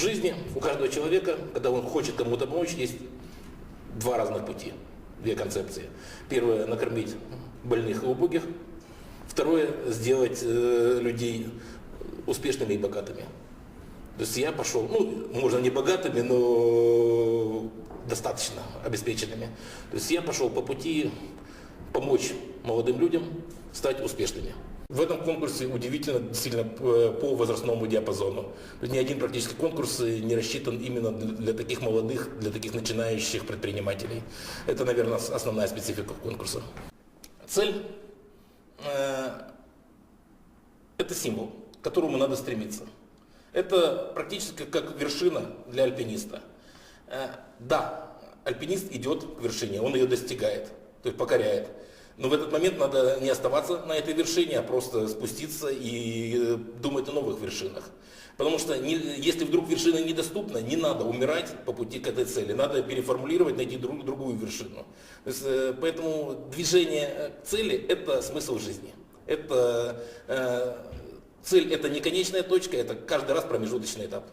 жизни у каждого человека, когда он хочет кому-то помочь, есть два разных пути, две концепции. Первое – накормить больных и убогих. Второе – сделать э, людей успешными и богатыми. То есть я пошел, ну, можно не богатыми, но достаточно обеспеченными. То есть я пошел по пути помочь молодым людям стать успешными. В этом конкурсе удивительно сильно э, по возрастному диапазону. Ни один практически конкурс э, не рассчитан именно для таких молодых, для таких начинающих предпринимателей. Это, наверное, ос- основная специфика конкурса. Цель э, это символ, к которому надо стремиться. Это практически как вершина для альпиниста. Да, альпинист идет к вершине, он ее достигает, то есть покоряет. Но в этот момент надо не оставаться на этой вершине, а просто спуститься и э, думать о новых вершинах. Потому что не- если вдруг вершина недоступна, не надо умирать по пути к этой цели. Надо переформулировать, найти друг- другую вершину. Есть, э, поэтому движение э, к цели – это смысл жизни. Это, э, цель – это не конечная точка, это каждый раз промежуточный этап.